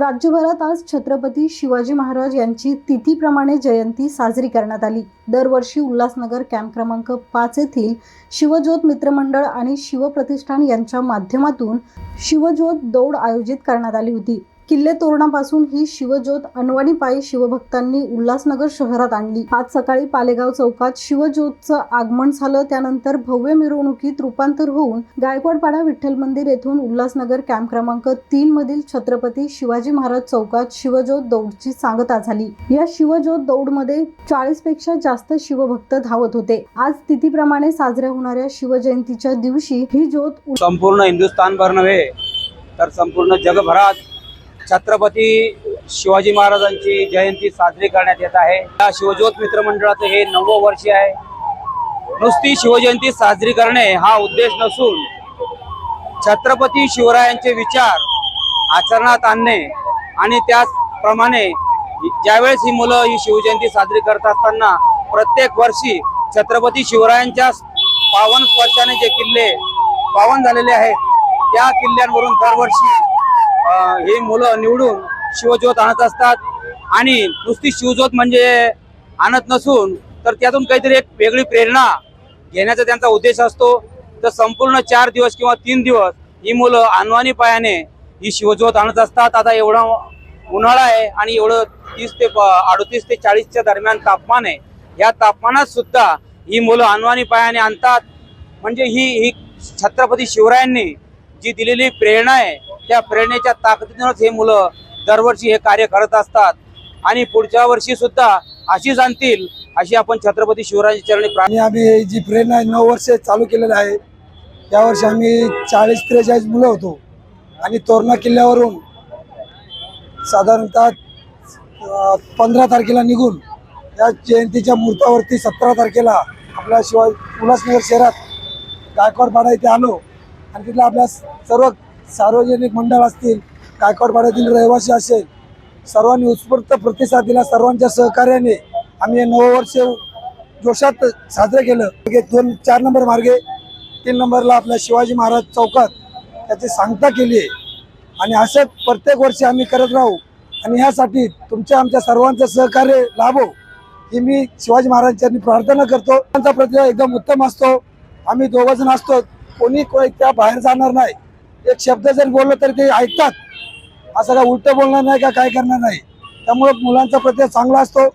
राज्यभरात आज छत्रपती शिवाजी महाराज यांची तिथीप्रमाणे जयंती साजरी करण्यात आली. दरवर्षी उल्हासनगर कॅम्प क्रमांक पाच येथील शिवज्योत मित्रमंडळ आणि शिवप्रतिष्ठान यांच्या माध्यमातून शिवज्योत दौड आयोजित करण्यात आली होती. किल्ले तोरणापासून ही शिवज्योत अनवाणी पायी शिवभक्तांनी उल्हासनगर शहरात आणली. आज सकाळी पालेगाव चौकात शिवज्योतचं आगमन झालं. त्यानंतर भव्य मिरवणुकीत रूपांतर होऊन गायकवाडपाडा विठ्ठल मंदिर येथून उल्हासनगर कॅम्प क्रमांक तीन मधील छत्रपती शिवाजी महाराज चौकात शिवज्योत दौडची सांगता झाली. या शिवज्योत दौडमध्ये चाळीसपेक्षा जास्त शिवभक्त धावत होते. आज तिथीप्रमाणे साजऱ्या होणाऱ्या शिवजयंतीच्या दिवशी ही ज्योत संपूर्ण हिंदुस्थानभर नव्हे तर संपूर्ण जगभरात छत्रपती शिवाजी महाराजांची जयंती साजरी करण्यात येत आहे. या शिवज्योत मित्रमंडळाचं हे नववं वर्ष आहे. नुसती शिवजयंती साजरी करणे हा उद्देश नसून छत्रपती शिवरायांचे विचार आचरणात आणणे आणि त्याचप्रमाणे ज्यावेळेस ही मुलं ही शिवजयंती साजरी करत असताना प्रत्येक वर्षी छत्रपती शिवरायांच्या पावन स्पर्शाने जे किल्ले पावन झालेले आहेत त्या किल्ल्यांवरून दरवर्षी ही मुलं निवडून शिवज्योत आणत असतात. आणि नुसती शिवज्योत म्हणजे आणत नसून तर त्यातून काहीतरी एक वेगळी प्रेरणा घेण्याचा त्यांचा उद्देश असतो. तर संपूर्ण चार दिवस किंवा तीन दिवस ही मुलं अनवानी पायाने ही शिवज्योत आणत असतात. आता एवढा उन्हाळा आहे आणि एवढं तीस ते अडतीस ते चाळीसच्या दरम्यान तापमान आहे. या तापमानात सुद्धा ही मुलं अनवानी पायाने आणतात. म्हणजे ही ही छत्रपती शिवरायांनी जी दिलेली प्रेरणा आहे त्या प्रेरणेच्या ताकदीनंच हे मुलं दरवर्षी हे कार्य करत असतात. आणि पुढच्या वर्षी सुद्धा अशीच आणतील अशी आपण छत्रपती शिवराजी चरणी प्राणी आम्ही जी प्रेरणा आहे, नऊ वर्ष चालू केलेली आहे. यावर्षी आम्ही चाळीस त्रेचाळीस मुलं होतो. आणि तोरणा किल्ल्यावरून साधारणतः पंधरा तारखेला निघून या जयंतीच्या मुहूर्तावरती सतरा तारखेला आपल्या शिवाय उल्हासनगर शहरात गायकवाडपाडा इथे आलो. आणि तिथला आपल्या सर्व सार्वजनिक मंडळ असतील गायकवाडपाड्यातील रहिवासी असेल सर्वांनी उत्स्फूर्त प्रतिसाद दिला. सर्वांच्या सहकार्याने आम्ही हे नववर्ष जोशात साजरं केलं. दोन चार नंबर मार्गे तीन नंबरला आपल्या शिवाजी महाराज चौकात त्याची सांगता केली आहे. आणि असंच प्रत्येक वर्षी आम्ही करत राहू. आणि ह्यासाठी तुमच्या आमच्या सर्वांचं सहकार्य लाभो. ही मी शिवाजी महाराजांनी प्रार्थना करतो. त्यांचा प्रतिसाद एकदम उत्तम असतो. आम्ही दोघंजण असतो. कोणी त्या बाहेर जाणार नाही. एक शब्द जरी बोललं तरी ते ऐकतात. असं काय उलटं बोलणार नाही का काय करणार नाही. त्यामुळे मुलांचा प्रतिसाद चांगला असतो.